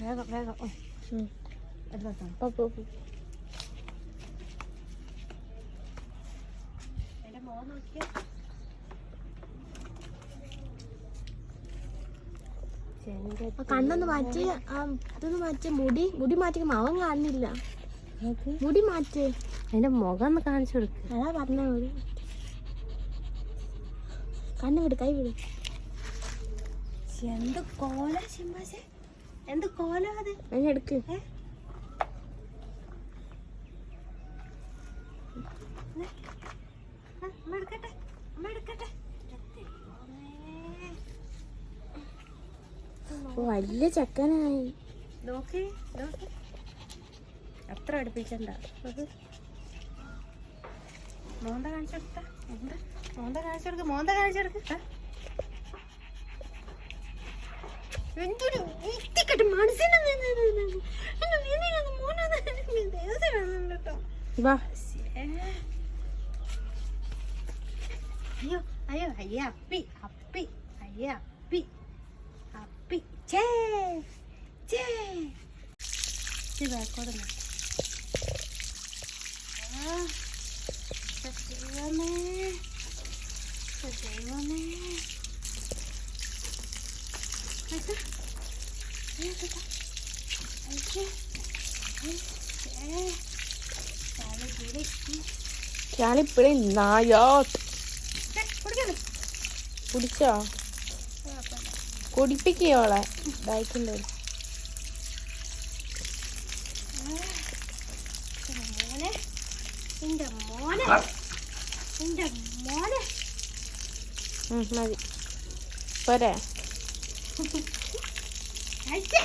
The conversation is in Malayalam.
വേഗം വേഗം. എന്റെ മോൻ നോക്കിയേ കണ്ണൊന്ന് മാറ്റി ഇതൊന്ന് മാറ്റി മുടി മുടി മാറ്റി മകൻ കാണുന്നില്ല മുടി മാറ്റി അതിന്റെ മുഖം ഒന്ന് കാണിച്ചു കൊടുക്ക അതാ പറഞ്ഞ മുടി കണ്ണ് വിട് കൈ വിട് എന്ത് കോല ചിമ്മാശെ എന്ത് കോലം അത്? എടുക്ക്. എടുക്കട്ടെ വലിയ ചെക്കനായി. നോക്ക് നോക്ക്. അത്ര അടുപ്പിക്കണ്ട മോന്ത കാണിച്ചെടുത്ത? മോന്ത കാണിച്ചെടുക്ക് മോന്ത കാണിച്ചെടുക്ക്. എനിക്ക് ദേഷ്യം വരുന്നുണ്ട് കേട്ടോ. അയ്യോ അയ്യോ അയ്യ അപ്പി അപ്പി അയ്യ അപ്പി അപ്പി. ചേ ചേ ബാക്കോട് ദൈവമേ. ദൈവമേ. ഞാളിപ്പഴേ നായോ കുടിച്ചോ കുടിപ്പിക്കോളെ ബൈക്കിന്റെ മതി. പോരെ. അയ്യേ